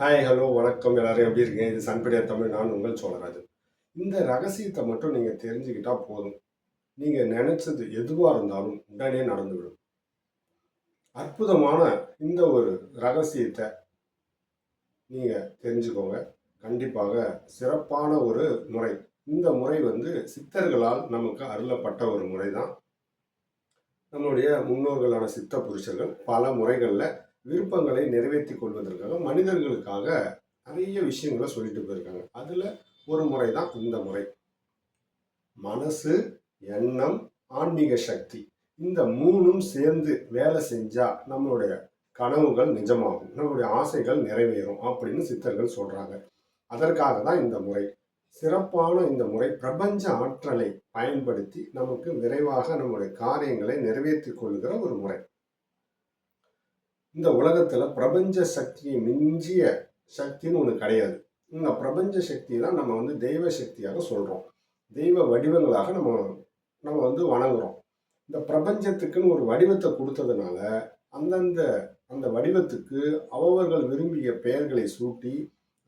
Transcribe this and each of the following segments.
Hi hello வணக்கம். எல்லாரும் எப்படி இருக்கீங்க? இது சன்படியா தமிழ். நான் உங்கள் சோழராஜன். இந்த ரகசியத்தை மட்டும் நீங்கள் தெரிஞ்சுக்கிட்டால் போதும். நீங்கள் நினச்சது எதுவாக இருந்தாலும் உடனே நடந்துவிடும். அற்புதமான இந்த ஒரு ரகசியத்தை நீங்கள் தெரிஞ்சுக்கோங்க. கண்டிப்பாக சிறப்பான ஒரு முறை. இந்த முறை வந்து சித்தர்களால் நமக்கு அருளப்பட்ட ஒரு முறை தான் நம்முடைய முன்னோர்களான சித்த புருஷர்கள் பல முறைகளில் விருப்பங்களை நிறைவேற்றி கொள்வதற்காக மனிதர்களுக்காக நிறைய விஷயங்களை சொல்லிட்டு போயிருக்காங்க. அதில் ஒரு முறை தான் இந்த முறை. மனசு எண்ணம் ஆன்மீக சக்தி இந்த மூணும் சேர்ந்து வேலை செஞ்சா நம்மளுடைய கனவுகள் நிஜமாகும் நம்மளுடைய ஆசைகள் நிறைவேறும் அப்படின்னு சித்தர்கள் சொல்றாங்க. அதற்காக தான் இந்த முறை. சிறப்பான இந்த முறை பிரபஞ்ச ஆற்றலை பயன்படுத்தி நமக்கு விரைவாக நம்முடைய காரியங்களை நிறைவேற்றி கொள்கிற ஒரு முறை. இந்த உலகத்துல பிரபஞ்ச சக்தியை மிஞ்சிய சக்தின்னு ஒன்று கிடையாது. இந்த பிரபஞ்ச சக்தி தான் நம்ம வந்து தெய்வ சக்தியாக சொல்றோம். தெய்வ வடிவங்களாக நம்ம நம்ம வந்து வணங்குறோம். இந்த பிரபஞ்சத்துக்குன்னு ஒரு வடிவத்தை கொடுத்ததுனால அந்தந்த அந்த வடிவத்துக்கு அவர்கள் விரும்பிய பெயர்களை சூட்டி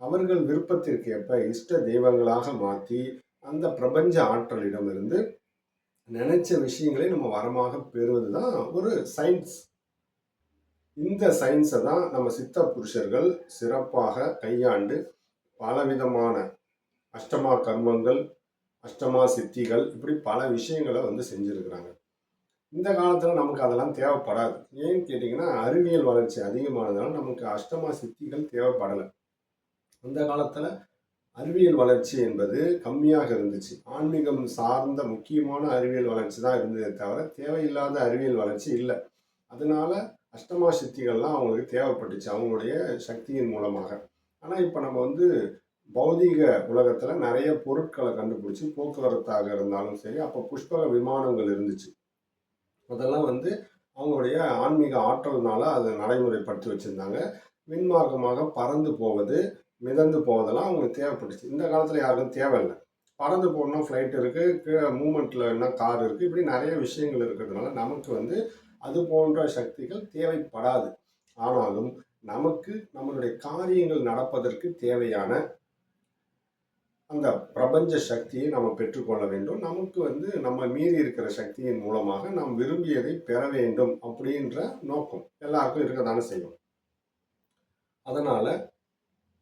அவர்கள் விருப்பத்திற்கு ஏற்ப இஷ்ட தெய்வங்களாக மாற்றி அந்த பிரபஞ்ச ஆற்றலிடமிருந்து நினைச்ச விஷயங்களை நம்ம வரமாக பெறுவது தான் ஒரு சயின்ஸ் இந்த சயின்ஸை தான் நம்ம சித்த புருஷர்கள் சிறப்பாக கையாண்டு பலவிதமான அஷ்டமா கர்மங்கள் அஷ்டமா சித்திகள் இப்படி பல விஷயங்களை வந்து செஞ்சுருக்கிறாங்க. இந்த காலத்தில் நமக்கு அதெல்லாம் தேவைப்படாது. ஏன்னு கேட்டிங்கன்னா அறிவியல் வளர்ச்சி அதிகமானதுனால நமக்கு அஷ்டமா சித்திகள் தேவைப்படலை. அந்த காலத்தில் அறிவியல் வளர்ச்சி என்பது கம்மியாக இருந்துச்சு. ஆன்மீகம் சார்ந்த முக்கியமான அறிவியல் வளர்ச்சி தான் இருந்ததே தவிர தேவையில்லாத அறிவியல் வளர்ச்சி இல்லை. அதனால அஷ்டமா சித்திகள்லாம் அவங்களுக்கு தேவைப்பட்டுச்சு அவங்களுடைய சக்தியின் மூலமாக. ஆனால் இப்போ நம்ம வந்து பௌதீக உலகத்தில் நிறைய பொருட்களை கண்டுபிடிச்சி போக்குவரத்தாக இருந்தாலும் சரி அப்போ புஷ்பக விமானங்கள் இருந்துச்சு. அதெல்லாம் வந்து அவங்களுடைய ஆன்மீக ஆற்றல்னால அதை நடைமுறைப்படுத்தி வச்சுருந்தாங்க. மின்மார்க்கமாக பறந்து போவது மிதந்து போவதெல்லாம் அவங்களுக்கு தேவைப்பட்டுச்சு. இந்த காலத்தில் யாருக்கும் தேவையில்லை. பறந்து போகணும்னா ஃப்ளைட் இருக்குது மூமெண்ட்டில் என்ன கார் இருக்குது இப்படி நிறைய விஷயங்கள் இருக்கிறதுனால நமக்கு வந்து அது போன்ற சக்திகள் தேவைப்படாது. ஆனாலும் நமக்கு நம்மளுடைய காரியங்கள் நடப்பதற்கு தேவையான அந்த பிரபஞ்ச சக்தியை நம்ம பெற்றுக்கொள்ள வேண்டும். நமக்கு வந்து நம்ம மீறி இருக்கிற சக்தியின் மூலமாக நாம் விரும்பியதை பெற வேண்டும் அப்படின்ற நோக்கம் எல்லாருக்கும் இருக்க தானே செய்யும். அதனால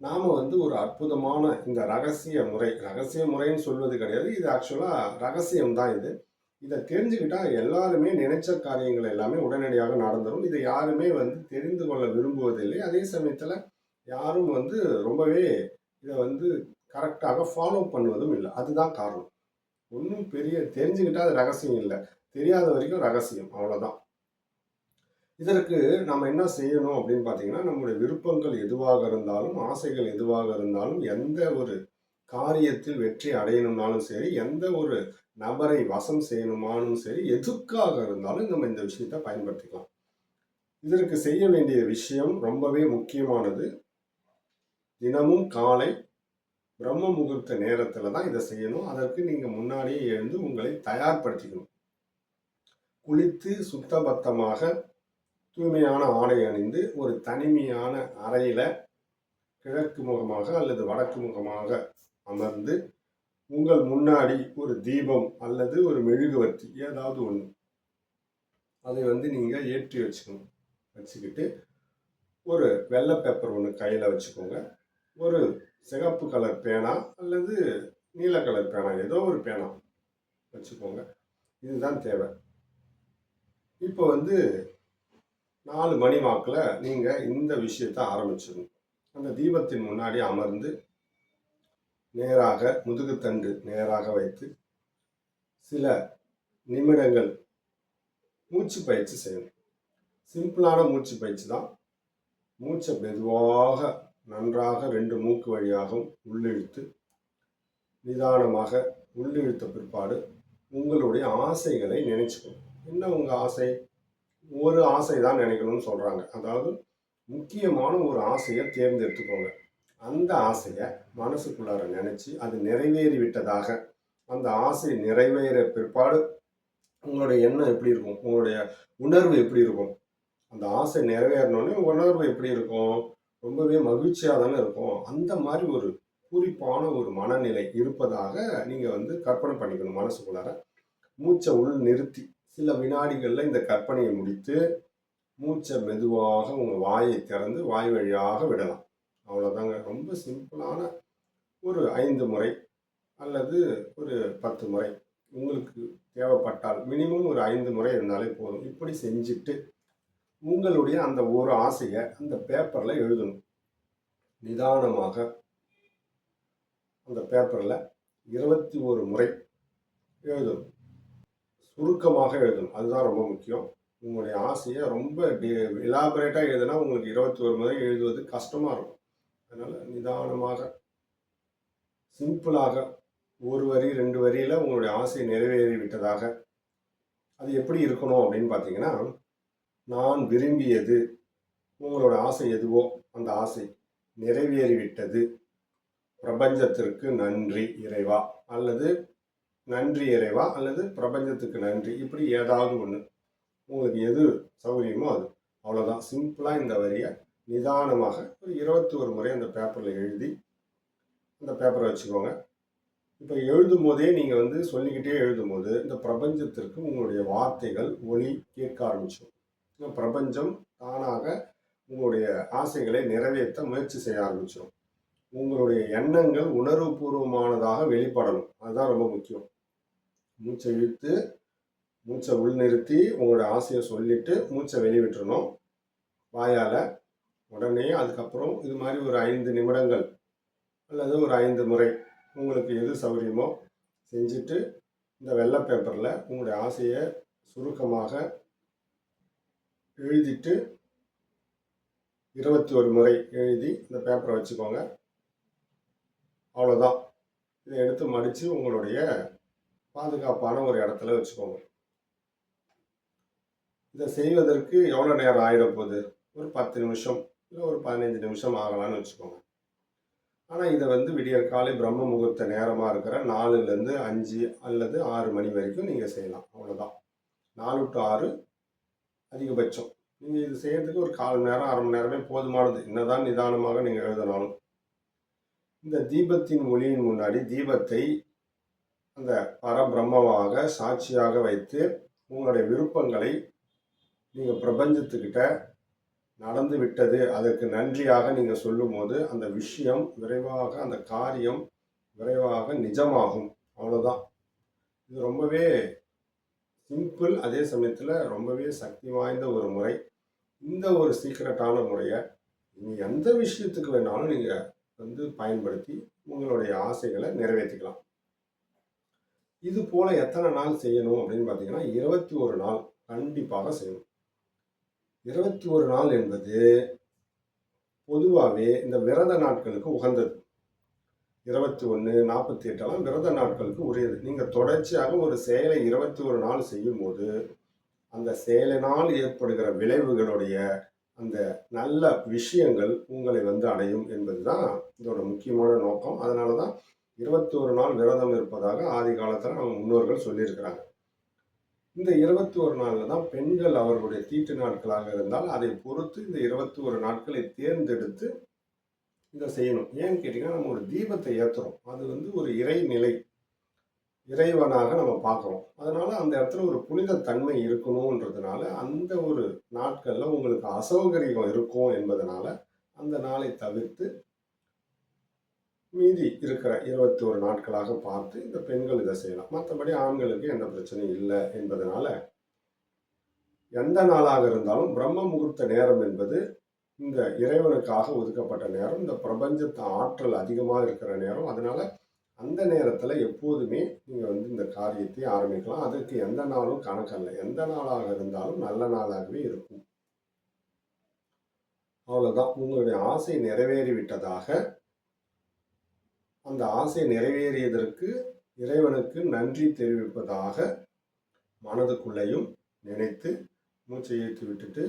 நாம் வந்து ஒரு அற்புதமான இந்த ரகசிய முறை ரகசிய முறைன்னு சொல்வது கிடையாது. இது ஆக்சுவலாக ரகசியம் தான் இது. இதை தெரிஞ்சுக்கிட்டா எல்லாருமே நினைச்ச காரியங்கள் எல்லாமே உடனடியாக நடந்துடும் இதை யாருமே வந்து தெரிந்து கொள்ள விரும்புவதில்லை. அதே சமயத்தில் யாரும் வந்து ரொம்பவே இதை வந்து கரெக்டாக ஃபாலோ பண்ணுவதும் இல்லை. அதுதான் காரணம். ஒன்றும் பெரிய தெரிஞ்சுக்கிட்டா அது ரகசியம் இல்லை. தெரியாத வரைக்கும் ரகசியம். அவ்வளோதான் இதற்கு நம்ம என்ன செய்யணும் அப்படின்னு பார்த்தீங்கன்னா நம்முடைய விருப்பங்கள் எதுவாக இருந்தாலும் ஆசைகள் எதுவாக இருந்தாலும் எந்த ஒரு காரியத்தில் வெற்றி அடையணும்னாலும் சரி எந்த ஒரு நபரை வசம் செய்யணுமானும் சரி எதுக்காக இருந்தாலும் நம்ம இந்த விஷயத்தை பயன்படுத்திக்கலாம். இதற்கு செய்ய வேண்டிய விஷயம் ரொம்பவே முக்கியமானது. தினமும் காலை பிரம்ம முகூர்த்த நேரத்தில் தான் இதை செய்யணும். அதற்கு நீங்கள் முன்னாடியே எழுந்து உங்களை தயார்படுத்திக்கணும். குளித்து சுத்தபத்தமாக தூய்மையான ஆடை அணிந்து ஒரு தனிமையான அறையில் கிழக்கு முகமாக அல்லது வடக்கு முகமாக அமர்ந்து உங்கள் முன்னாடி ஒரு தீபம் அல்லது ஒரு மெழுகுவர்த்தி ஏதாவது ஒன்று அதை வந்து நீங்கள் ஏற்றி வச்சுக்கணும். வச்சுக்கிட்டு ஒரு வெள்ளை பேப்பர் ஒன்று கையில் வச்சுக்கோங்க. ஒரு சிகப்பு கலர் பேனா அல்லது நீல கலர் பேனா ஏதோ ஒரு பேனா வச்சுக்கோங்க. இதுதான் தேவை. இப்போ வந்து நாலு மணி வாக்கில் நீங்கள் இந்த விஷயத்தை ஆரம்பிச்சிடணும். அந்த தீபத்தின் முன்னாடி அமர்ந்து நேராக முதுகுத்தண்டு நேராக வைத்து சில நிமிடங்கள் மூச்சு பயிற்சி செய்யணும். சிம்பிளான மூச்சு பயிற்சி தான். மூச்சை மெதுவாக நன்றாக ரெண்டு மூக்கு வழியாகவும் உள்ளிழுத்து நிதானமாக உள்ளிழுத்த பிற்பாடு உங்களுடைய ஆசைகளை நினைச்சுக்கணும். என்ன உங்கள் ஆசை? ஒரு ஆசை தான் நினைக்கணும்னு சொல்கிறாங்க அதாவது முக்கியமான ஒரு ஆசையை தேர்ந்தெடுத்துக்கோங்க. அந்த ஆசையை மனசுக்குள்ளார நினச்சி அது நிறைவேறி விட்டதாக அந்த ஆசை நிறைவேற பிற்பாடு உங்களுடைய எண்ணம் எப்படி இருக்கும்? உங்களுடைய உணர்வு எப்படி இருக்கும்? அந்த ஆசை நிறைவேறினோடனே உணர்வு எப்படி இருக்கும்? ரொம்பவே மகிழ்ச்சியாக தானே இருக்கும். அந்த மாதிரி ஒரு குறிப்பான ஒரு மனநிலை இருப்பதாக நீங்கள் வந்து கற்பனை பண்ணிக்கணும் மனசுக்குள்ளார. மூச்சை உள் நிறுத்தி சில வினாடிகளில் இந்த கற்பனையை முடித்து மூச்சை மெதுவாக உங்கள் வாயை திறந்து வாய் வழியாக விடலாம். அவ்வளோதாங்க ரொம்ப சிம்பிளான ஒரு ஐந்து முறை அல்லது ஒரு பத்து முறை உங்களுக்கு தேவைப்பட்டால் மினிமம் ஒரு ஐந்து முறை இருந்தாலே போதும். இப்படி செஞ்சுட்டு உங்களுடைய அந்த ஒரு ஆசையை அந்த பேப்பரில் எழுதணும். நிதானமாக அந்த பேப்பரில் இருபத்தி ஒரு முறை எழுதணும். சுருக்கமாக எழுதணும். அதுதான் ரொம்ப முக்கியம். உங்களுடைய ஆசையை ரொம்ப எலாபரேட்டாக எழுதுனா உங்களுக்கு இருபத்தி ஒரு முறை எழுதுவது கஷ்டமாக இருக்கும். அதனால் நிதானமாக சிம்பிளாக ஒரு வரி ரெண்டு வரியில் உங்களுடைய ஆசை நிறைவேறி விட்டதாக அது எப்படி இருக்கணும் அப்படின்னு பார்த்தீங்கன்னா நான் விரும்பியது உங்களோட ஆசை எதுவோ அந்த ஆசை நிறைவேறிவிட்டது. பிரபஞ்சத்திற்கு நன்றி இறைவா. அல்லது நன்றி இறைவா. அல்லது பிரபஞ்சத்துக்கு நன்றி. இப்படி ஏதாவது ஒன்று உங்களுக்கு எது சௌகரியமோ அது. அவ்வளோதான் சிம்பிளாக இந்த வரியை நிதானமாக ஒரு இருபத்தி ஒரு முறை அந்த பேப்பரில் எழுதி அந்த பேப்பரை வச்சுக்கோங்க. இப்போ எழுதும் போதே நீங்கள் வந்து சொல்லிக்கிட்டே எழுதும் போது இந்த பிரபஞ்சத்திற்கு உங்களுடைய வார்த்தைகள் ஒளி கேட்க ஆரம்பிச்சிடும். பிரபஞ்சம் தானாக உங்களுடைய ஆசைகளை நிறைவேற்ற முயற்சி செய்ய ஆரம்பிச்சிடும். உங்களுடைய எண்ணங்கள் உணர்வுபூர்வமானதாக வெளிப்படணும். அதுதான் ரொம்ப முக்கியம். மூச்சை இழுத்து மூச்சை உள்நிறுத்தி உங்களுடைய ஆசையை சொல்லிட்டு மூச்சை வெளிவிட்டுறணும். வாயால் உடனே அதுக்கப்புறம் இது மாதிரி ஒரு ஐந்து நிமிடங்கள் அல்லது ஒரு ஐந்து முறை உங்களுக்கு எது சௌகரியமோ செஞ்சுட்டு இந்த வெள்ளை பேப்பரில் உங்களுடைய ஆசையை சுருக்கமாக எழுதிட்டு இருபத்தி ஒரு முறை எழுதி இந்த பேப்பரை வச்சுக்கோங்க. அவ்வளோதான் இதை எடுத்து மடித்து உங்களுடைய பாதுகாப்பான ஒரு இடத்துல வச்சுக்கோங்க. இதை செய்வதற்கு எவ்வளோ நேரம் ஆகிட போகுது ஒரு பத்து நிமிஷம். இல்லை ஒரு பதினஞ்சு நிமிஷம் ஆகலாம்னு வச்சுக்கோங்க. ஆனால் இதை வந்து விடியற் காலை பிரம்ம முகூர்த்த நேரமாக இருக்கிற நாலுலேருந்து அஞ்சு அல்லது ஆறு மணி வரைக்கும் நீங்கள் செய்யலாம். அவ்வளோதான் நாலு டு ஆறு அதிகபட்சம். நீங்கள் இது செய்யறதுக்கு ஒரு கால் மணி நேரம் அரை மணி நேரமே போதுமானது. என்னதான் நிதானமாக நீங்கள் எழுதினாலும். இந்த தீபத்தின் ஒளியின் முன்னாடி தீபத்தை அந்த பரபிரம்மமாக சாட்சியாக வைத்து உங்களுடைய விருப்பங்களை நீங்கள் பிரபஞ்சத்துக்கிட்ட நடந்து விட்டது. அதற்கு நன்றியாக நீங்கள் சொல்லும்போது அந்த விஷயம் விரைவாக அந்த காரியம் விரைவாக நிஜமாகும். அவ்வளோதான் இது ரொம்பவே சிம்பிள் அதே சமயத்தில் ரொம்பவே சக்தி வாய்ந்த ஒரு முறை. இந்த ஒரு சீக்கிரட்டான முறையை நீங்கள் எந்த விஷயத்துக்கு வேணாலும் நீங்கள் வந்து பயன்படுத்தி உங்களுடைய ஆசைகளை நிறைவேற்றிக்கலாம். இது போல எத்தனை நாள் செய்யணும் அப்படின்னு பார்த்தீங்கன்னா இருபத்தி ஒரு நாள் கண்டிப்பாக செய்யணும். இருபத்தி ஒரு நாள் என்பது பொதுவாகவே இந்த விரத நாட்களுக்கு உகந்தது. இருபத்தி ஒன்று நாற்பத்தி எட்டெல்லாம் விரத நாட்களுக்கு உரியது. நீங்கள் தொடர்ச்சியாக ஒரு செயலை இருபத்தி ஒரு நாள் செய்யும்போது அந்த செயலினால் ஏற்படுகிற விளைவுகளுடைய அந்த நல்ல விஷயங்கள் உங்களை வந்து அடையும் என்பது தான் இதோட முக்கியமான நோக்கம். அதனால தான் இருபத்தி ஒரு நாள் விரதம் இருப்பதாக ஆதி காலத்தில் நம்ம முன்னோர்கள் சொல்லியிருக்கிறாங்க. இந்த இருபத்தி ஒரு நாளில் தான் பெண்கள் அவர்களுடைய தீட்டு நாட்களாக இருந்தால் அதை பொறுத்து இந்த இருபத்தி ஒரு நாட்களை தேர்ந்தெடுத்து இதை செய்யணும். ஏன்னு கேட்டிங்கன்னா நம்ம ஒரு தீபத்தை ஏற்றுறோம் அது வந்து ஒரு இறைநிலை. இறைவனாக நம்ம பார்க்குறோம். அதனால் அந்த இடத்துல ஒரு புனித தன்மை இருக்கணுன்றதுனால அந்த ஒரு நாட்களில் உங்களுக்கு அசௌகரியம் இருக்கும் என்பதனால அந்த நாளை தவிர்த்து மீதி இருக்கிற இருபத்தி ஒரு நாட்களாக பார்த்து இந்த பெண்கள் இதை செய்யலாம். மற்றபடி ஆண்களுக்கு எந்த பிரச்சனையும் இல்லை என்பதனால எந்த நாளாக இருந்தாலும் பிரம்ம முகூர்த்த நேரம் என்பது இந்த இறைவனுக்காக ஒதுக்கப்பட்ட நேரம். இந்த பிரபஞ்சத்து ஆற்றல் அதிகமாக இருக்கிற நேரம். அதனால அந்த நேரத்தில் எப்போதுமே நீங்கள் வந்து இந்த காரியத்தை ஆரம்பிக்கலாம். அதுக்கு எந்த நாளும் கணக்கல்ல எந்த நாளாக இருந்தாலும் நல்ல நாளாகவே இருக்கும். அவ்வளோதான் உங்களுடைய ஆசை நிறைவேறி விட்டதாக அந்த ஆசை நிறைவேறியதற்கு இறைவனுக்கு நன்றி தெரிவிப்பதாக மனதுக்குள்ளேயும் நினைத்து மூச்சை ஏற்றி விட்டுட்டு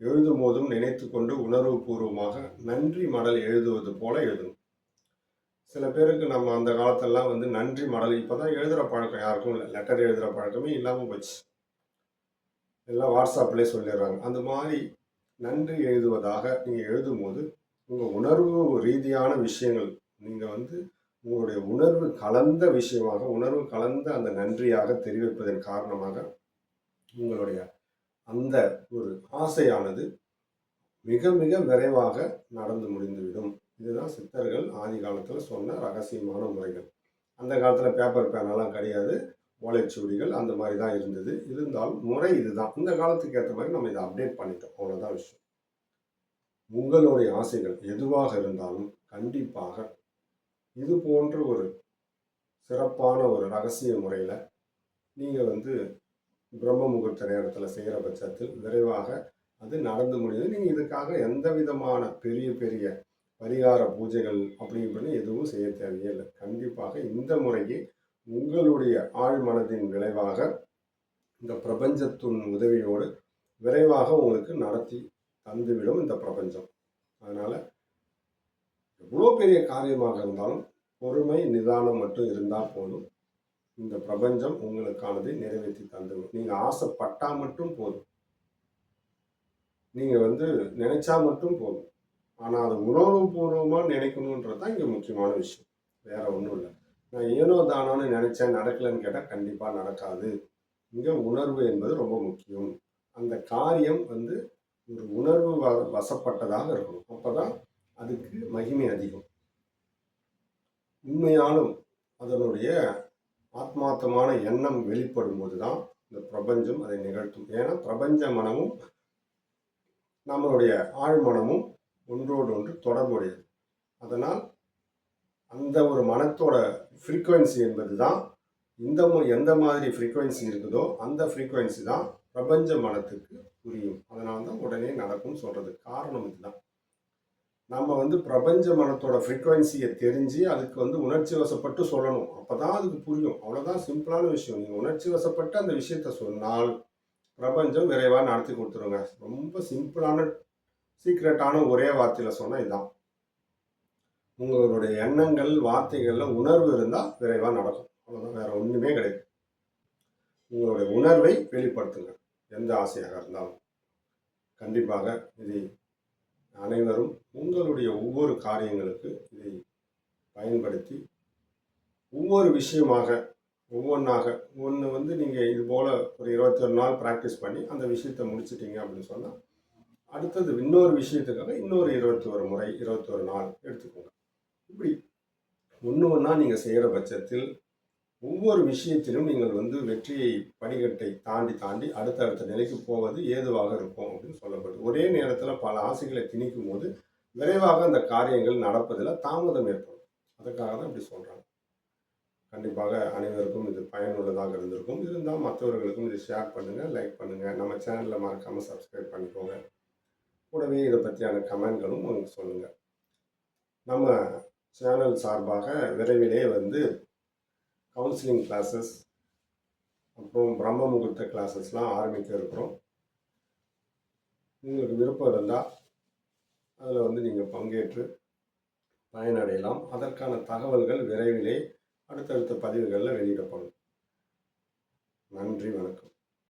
எழுதும் போதும் நினைத்து கொண்டு உணர்வு பூர்வமாக நன்றி மடல் எழுதுவது போல எழுதணும் சில பேருக்கு நம்ம அந்த காலத்தெல்லாம் வந்து நன்றி மடல் இப்போ தான் எழுதுகிற பழக்கம் யாருக்கும் இல்லை. லெட்டர் எழுதுகிற பழக்கமே இல்லாமல் போச்சு. எல்லாம் வாட்ஸ்அப்லேயே சொல்லிடுறாங்க. அந்த மாதிரி நன்றி எழுதுவதாக நீங்கள் எழுதும்போது உங்கள் உணர்வு ரீதியான விஷயங்கள் நீங்கள் வந்து உங்களுடைய உணர்வு கலந்த விஷயமாக உணர்வு கலந்த அந்த நன்றியாக தெரிவிப்பதன் காரணமாக உங்களுடைய அந்த ஒரு ஆசையானது மிக மிக விரைவாக நடந்து முடிந்துவிடும். இதுதான் சித்தர்கள் ஆதி காலத்தில் சொன்ன ரகசியமான முறைகள். அந்த காலத்தில் பேப்பர் பேனெல்லாம் கிடையாது. ஓலைச்சுவடிகள் அந்த மாதிரி தான் இருந்தது. இருந்தாலும் முறை இதுதான். இந்த காலத்துக்கு ஏற்ற மாதிரி நம்ம இதை அப்டேட் பண்ணிட்டோம். அவ்வளோதான் விஷயம். உங்களுடைய ஆசைகள் எதுவாக இருந்தாலும் கண்டிப்பாக இது போன்ற ஒரு சிறப்பான ஒரு ரகசிய முறையில் நீங்கள் வந்து பிரம்ம முகூர்த்த நேரத்தில் செய்கிற பட்சத்தில் விரைவாக அது நடந்து முடியுது. நீங்கள் இதுக்காக எந்த விதமான பெரிய பெரிய பரிகார பூஜைகள் அப்படி இப்படின்னு எதுவும் செய்ய தேவையில்லை கண்டிப்பாக இந்த முறைக்கு உங்களுடைய ஆழ் மனதின் விளைவாக இந்த பிரபஞ்சத்தின் உதவியோடு விரைவாக உங்களுக்கு நடத்தி தந்துவிடும் இந்த பிரபஞ்சம். அதனால் எவ்வளோ பெரிய காரியமாக இருந்தாலும் பொறுமை நிதானம் மட்டும் இருந்தால் போதும். இந்த பிரபஞ்சம் உங்களுக்கானதை நிறைவேற்றி தந்துடும் நீங்கள் ஆசைப்பட்டால் மட்டும் போதும். நீங்கள் வந்து நினைச்சா மட்டும் போதும். ஆனால் அது உணர்வுபூர்வமாக நினைக்கணுன்றது தான் இங்கே முக்கியமான விஷயம். வேற ஒன்றும் இல்லை. நான் ஏனோ தானோன்னு நினைச்சேன் நடக்கலைன்னு கேட்டால் கண்டிப்பாக நடக்காது. இங்கே உணர்வு என்பது ரொம்ப முக்கியம். அந்த காரியம் வந்து ஒரு உணர்வு வ வசப்பட்டதாக இருக்கணும். அப்போ தான் அதுக்கு மகிமை அதிகம். உண்மையாலும் அதனுடைய ஆத்மார்த்தமான எண்ணம் வெளிப்படும் போது தான் இந்த பிரபஞ்சம் அதை நிகழ்த்தும். ஏன்னா பிரபஞ்ச மனமும் நம்மளுடைய ஆழ்மனமும் ஒன்றோடு ஒன்று தொடர்புடையது. அதனால் அந்த ஒரு மனத்தோட ஃப்ரீக்குவென்சி என்பது தான் இந்த எந்த மாதிரி ஃப்ரீக்குவென்சி இருக்குதோ அந்த ஃப்ரீக்குவென்சி தான் பிரபஞ்ச மனத்துக்கு புரியும். அதனால தான் உடனே நடக்கும்னு சொல்கிறது காரணம் இதுதான். நம்ம வந்து பிரபஞ்ச மனத்தோட ஃப்ரீக்குவென்சியை தெரிஞ்சு அதுக்கு வந்து உணர்ச்சி வசப்பட்டு சொல்லணும். அப்போ தான் அதுக்கு புரியும். அவ்வளோதான் சிம்பிளான விஷயம். நீங்கள் உணர்ச்சி வசப்பட்டு அந்த விஷயத்த சொன்னால் பிரபஞ்சம் விரைவாக நடத்தி கொடுத்துருங்க. ரொம்ப சிம்பிளான சீக்ரெட்டான ஒரே வார்த்தையில் சொன்னால் இதுதான் உங்களுடைய எண்ணங்கள் வார்த்தைகளில் உணர்வு இருந்தால் விரைவாக நடக்கும். அவ்வளோதான் வேறு ஒன்றுமே கிடையாது. உங்களுடைய உணர்வை வெளிப்படுத்துங்க. எந்த ஆசையாக இருந்தாலும். கண்டிப்பாக இது அனைவரும் உங்களுடைய ஒவ்வொரு காரியங்களுக்கு இதை பயன்படுத்தி ஒவ்வொரு விஷயமாக ஒவ்வொன்றாக ஒன்று வந்து நீங்கள் இது போல் ஒரு இருபத்தொரு நாள் ப்ராக்டிஸ் பண்ணி அந்த விஷயத்தை முடிச்சிட்டிங்க அப்படின்னு சொன்னால் அடுத்தது இன்னொரு விஷயத்துக்காக இன்னொரு இருபத்தோரு முறை இருபத்தொரு நாள் எடுத்துக்கோங்க. இப்படி ஒன்று ஒன்றா நீங்கள் செய்கிற பட்சத்தில் ஒவ்வொரு விஷயத்திலும் நீங்கள் வந்து வெற்றியை படிக்கட்டை தாண்டி தாண்டி அடுத்தடுத்த நிலைக்கு போவது ஏதுவாக இருக்கும் அப்படின்னு சொல்லப்படுது ஒரே நேரத்தில் பல ஆசைகளை திணிக்கும் போது விரைவாக அந்த காரியங்கள் நடப்பதில் தாமதம் ஏற்படும். அதுக்காக தான் இப்படி சொல்கிறாங்க கண்டிப்பாக அனைவருக்கும் இது பயனுள்ளதாக இருந்திருக்கும். இருந்தால் மற்றவர்களுக்கும் இதை ஷேர் பண்ணுங்கள் லைக் பண்ணுங்கள் நம்ம சேனலில் மறக்காமல் சப்ஸ்கிரைப் பண்ணிக்கோங்க. கூடவே இதை பற்றியான கமெண்ட்களும் உங்களுக்கு சொல்லுங்கள் நம்ம சேனல் சார்பாக விரைவிலே வந்து கவுன்சிலிங் கிளாஸஸ் அப்புறம் பிரம்ம முகூர்த்த கிளாஸஸ்லாம் ஆரம்பிக்க இருக்கிறோம். உங்களுக்கு விருப்பம் இருந்தால் அதில் வந்து நீங்கள் பங்கேற்று பயனடையலாம். அதற்கான தகவல்கள் விரைவிலே அடுத்தடுத்த பதிவுகளில் வெளியிடப்படும். நன்றி வணக்கம்.